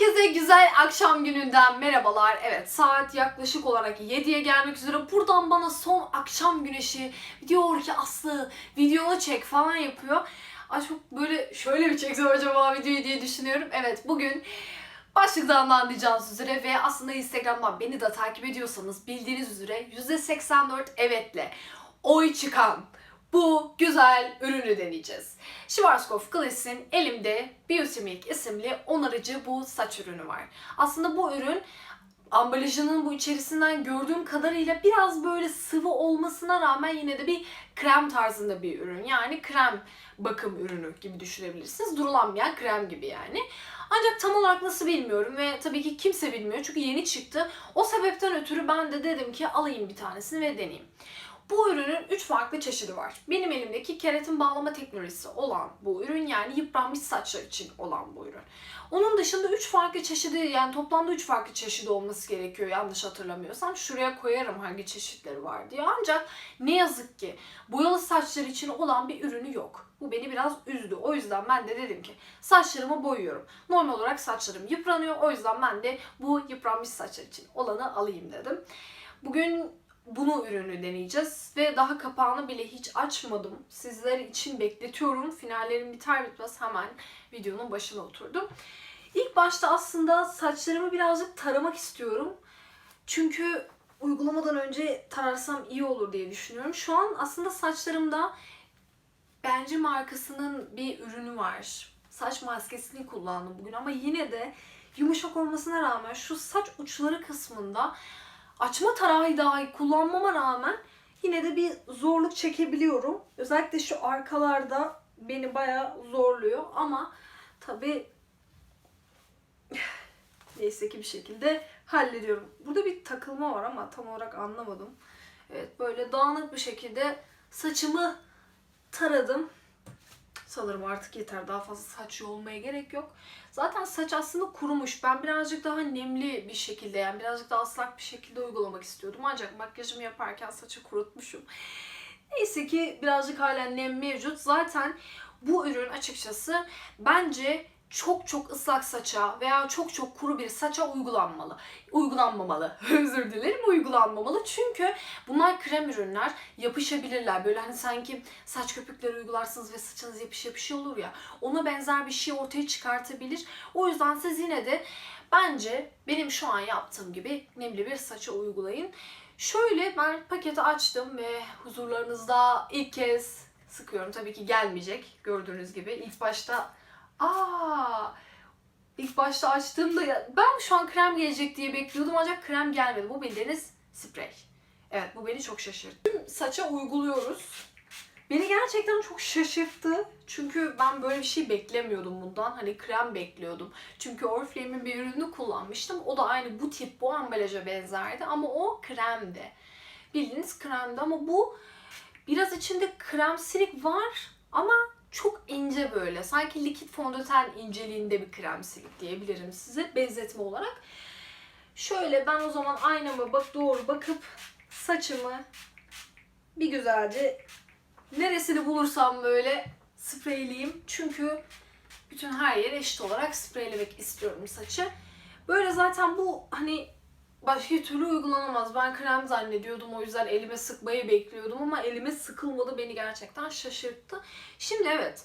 Herkese güzel akşam gününden merhabalar. Evet saat yaklaşık olarak 7'ye gelmek üzere. Buradan bana son akşam güneşi diyor ki Aslı videonu çek falan yapıyor. Ay çok böyle şöyle mi çeksem acaba videoyu diye düşünüyorum. Evet bugün başlıktan da anlayacağınız üzere ve aslında Instagram'dan beni de takip ediyorsanız bildiğiniz üzere %84 evetle oy çıkan bu güzel ürünü deneyeceğiz. Schwarzkopf Glass'in elimde Beauty Milk isimli onarıcı bu saç ürünü var. Aslında bu ürün ambalajının bu içerisinden gördüğüm kadarıyla biraz böyle sıvı olmasına rağmen yine de bir krem tarzında bir ürün. Yani krem bakım ürünü gibi düşünebilirsiniz. Durulanmayan krem gibi yani. Ancak tam olarak nasıl bilmiyorum ve tabii ki kimse bilmiyor çünkü yeni çıktı. O sebepten ötürü ben de dedim ki alayım bir tanesini ve deneyeyim. Bu ürünün 3 farklı çeşidi var. Benim elimdeki keratin bağlama teknolojisi olan bu ürün yani yıpranmış saçlar için olan bu ürün. Onun dışında 3 farklı çeşidi yani toplamda 3 farklı çeşidi olması gerekiyor yanlış hatırlamıyorsam. Şuraya koyarım hangi çeşitleri var diye. Ancak ne yazık ki boyalı saçlar için olan bir ürünü yok. Bu beni biraz üzdü. O yüzden ben de dedim ki saçlarımı boyuyorum. Normal olarak saçlarım yıpranıyor. O yüzden ben de bu yıpranmış saçlar için olanı alayım dedim. Bugün bunu ürünü deneyeceğiz ve daha kapağını bile hiç açmadım. Sizler için bekletiyorum. Finallerim biter bitmez hemen videonun başına oturdum. İlk başta aslında saçlarımı birazcık taramak istiyorum. Çünkü uygulamadan önce tararsam iyi olur diye düşünüyorum. Şu an aslında saçlarımda Bence markasının bir ürünü var. Saç maskesini kullandım bugün ama yine de yumuşak olmasına rağmen şu saç uçları kısmında açma tarağı dahi kullanmama rağmen yine de bir zorluk çekebiliyorum. Özellikle şu arkalarda beni bayağı zorluyor ama tabi neyse ki bir şekilde hallediyorum. Burada bir takılma var ama tam olarak anlamadım. Evet böyle dağınık bir şekilde saçımı taradım. Sanırım artık yeter. Daha fazla saç yolmaya gerek yok. Zaten saç aslında kurumuş. Ben birazcık daha nemli bir şekilde yani birazcık daha ıslak bir şekilde uygulamak istiyordum. Ancak makyajımı yaparken saçı kurutmuşum. Neyse ki birazcık hala nem mevcut. Zaten bu ürün açıkçası bence çok çok ıslak saça veya çok çok kuru bir saça uygulanmalı. Uygulanmamalı. Özür dilerim uygulanmamalı. Çünkü bunlar krem ürünler. Yapışabilirler. Böyle hani sanki saç köpükleri uygularsınız ve saçınız yapış yapış olur ya. Ona benzer bir şey ortaya çıkartabilir. O yüzden siz yine de bence benim şu an yaptığım gibi nemli bir saça uygulayın. Şöyle ben paketi açtım ve huzurlarınızda ilk kez sıkıyorum. Tabii ki gelmeyecek gördüğünüz gibi. İlk başta aa ilk başta açtığımda ben şu an krem gelecek diye bekliyordum ancak krem gelmedi. Bu bildiğiniz sprey. Evet bu beni çok şaşırttı. Tüm Saça uyguluyoruz. Beni gerçekten çok şaşırttı. Çünkü ben böyle bir şey beklemiyordum bundan. Hani krem bekliyordum. Çünkü Oriflame'in bir ürünü kullanmıştım. O da aynı bu tip bu ambalaja benzerdi ama o kremdi. Bildiğiniz kremdi ama bu biraz içinde kremsilik var ama çok ince böyle. Sanki likit fondöten inceliğinde bir kremsilik diyebilirim size benzetme olarak. Şöyle ben o zaman aynama bak doğru bakıp saçımı bir güzelce neresini bulursam böyle spreyleyeyim. Çünkü bütün her yere eşit olarak spreylemek istiyorum saçı. Böyle zaten bu hani başka türlü uygulanamaz. Ben krem zannediyordum o yüzden elime sıkmayı bekliyordum ama elime sıkılmadı beni gerçekten şaşırttı. Şimdi evet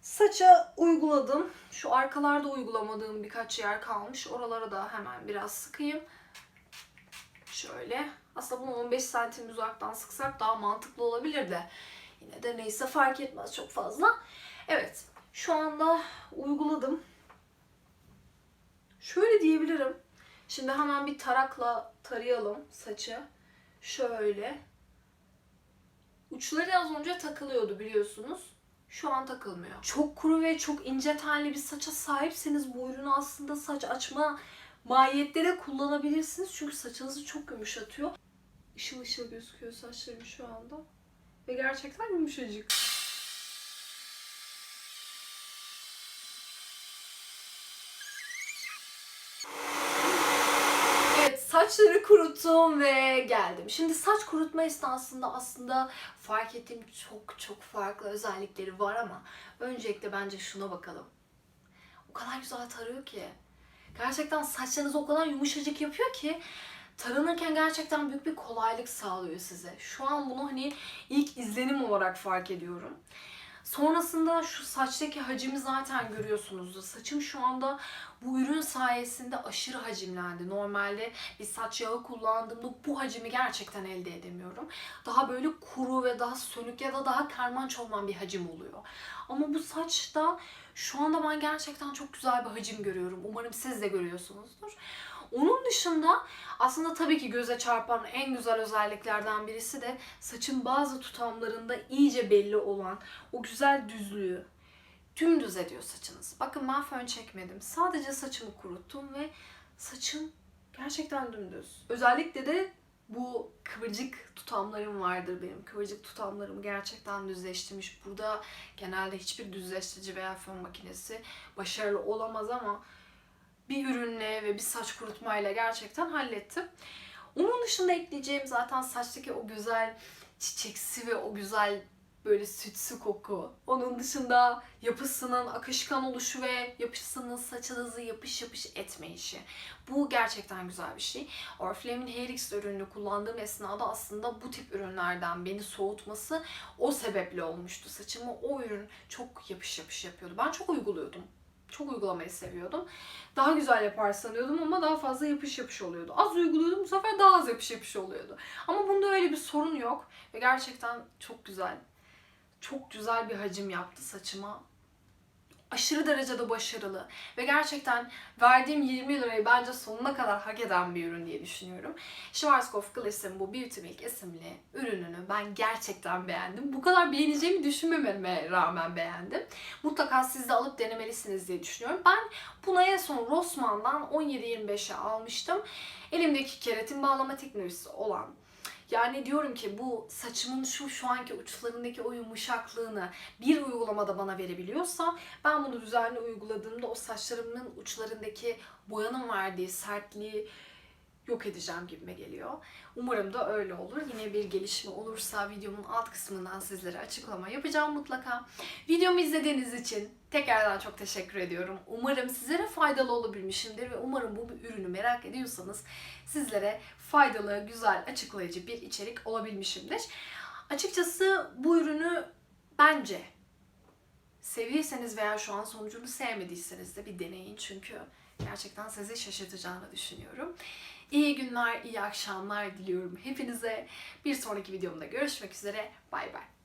saça uyguladım. Şu arkalarda uygulamadığım birkaç yer kalmış. Oralara da hemen biraz sıkayım. Şöyle. Aslında bunu 15 santim uzaktan sıksak daha mantıklı olabilir de. Yine de neyse fark etmez çok fazla. Evet. Şu anda uyguladım. Şöyle diyebilirim. Şimdi hemen bir tarakla tarayalım saçı. Şöyle. Uçları az önce takılıyordu biliyorsunuz. Şu an takılmıyor. Çok kuru ve çok ince telli bir saça sahipseniz bu ürünü aslında saç açma mahiyette de kullanabilirsiniz. Çünkü saçınızı çok yumuşatıyor. Işıl ışıl gözüküyor saçlarım şu anda. Ve gerçekten yumuşacık. Evet saçları kuruttum ve geldim. Şimdi saç kurutma esnasında aslında fark ettiğim çok çok farklı özellikleri var ama öncelikle bence şuna bakalım. O kadar güzel tarıyor ki. gerçekten saçlarınızı o kadar yumuşacık yapıyor ki taranırken gerçekten büyük bir kolaylık sağlıyor size. Şu an bunu hani ilk izlenim olarak fark ediyorum. Sonrasında şu saçtaki hacimi zaten görüyorsunuzdur. Saçım şu anda bu ürün sayesinde aşırı hacimlendi. Normalde bir saç yağı kullandığımda bu hacimi gerçekten elde edemiyorum. Daha böyle kuru ve daha sönük ya da daha kermanç olan bir hacim oluyor. Ama bu saçta şu anda ben gerçekten çok güzel bir hacim görüyorum. Umarım siz de görüyorsunuzdur. Onun dışında aslında tabii ki göze çarpan en güzel özelliklerden birisi de saçın bazı tutamlarında iyice belli olan o güzel düzlüğü. Dümdüz ediyor saçınız. Bakın ben fön çekmedim. Sadece saçımı kuruttum ve saçım gerçekten dümdüz. Özellikle de bu kıvırcık tutamlarım vardır benim. Kıvırcık tutamlarımı gerçekten düzleştirmiş. Burada genelde hiçbir düzleştirici veya fön makinesi başarılı olamaz ama bir ürünle ve bir saç kurutmayla gerçekten hallettim. Onun dışında ekleyeceğim zaten saçtaki o güzel çiçeksi ve o güzel böyle sütsü koku. Onun dışında yapısının akışkan oluşu ve yapısının saçınızı yapış yapış etme işi. Bu gerçekten güzel bir şey. Oriflame'in Hair X ürününü kullandığım esnada aslında bu tip ürünlerden beni soğutması o sebeple olmuştu. Saçımı o ürün çok yapış yapış yapıyordu. Ben çok uyguluyordum. Çok uygulamayı seviyordum. Daha güzel yapar sanıyordum ama daha fazla yapış yapış oluyordu. Az uyguluyordum bu sefer daha az yapış yapış oluyordu. Ama bunda öyle bir sorun yok. Ve gerçekten çok güzel. Çok güzel bir hacim yaptı saçıma. Aşırı derecede başarılı. Ve gerçekten verdiğim 20 lirayı bence sonuna kadar hak eden bir ürün diye düşünüyorum. Schwarzkopf Gliss'in bu Beauty Milk isimli ürününü ben gerçekten beğendim. Bu kadar beğeneceğimi düşünmememe rağmen beğendim. Mutlaka siz de alıp denemelisiniz diye düşünüyorum. Ben buna en son Rossmann'dan 17-25'e almıştım. Elimdeki keratin bağlama teknolojisi olan yani diyorum ki bu saçımın şu şu anki uçlarındaki o yumuşaklığını bir uygulamada bana verebiliyorsa ben bunu düzenli uyguladığımda o saçlarımın uçlarındaki boyanın verdiği sertliği yok edeceğim gibime geliyor. Umarım da öyle olur. Yine bir gelişme olursa videomun alt kısmından sizlere açıklama yapacağım mutlaka. Videomu izlediğiniz için tekrardan çok teşekkür ediyorum. Umarım sizlere faydalı olabilmişimdir ve umarım bu bir ürünü merak ediyorsanız sizlere faydalı, güzel, açıklayıcı bir içerik olabilmişimdir. Açıkçası bu ürünü bence sevdiyseniz veya şu an sonucunu sevmediyseniz de bir deneyin çünkü gerçekten sizi şaşırtacağını düşünüyorum. İyi günler, iyi akşamlar diliyorum hepinize. Bir sonraki videomda görüşmek üzere. Bay bay.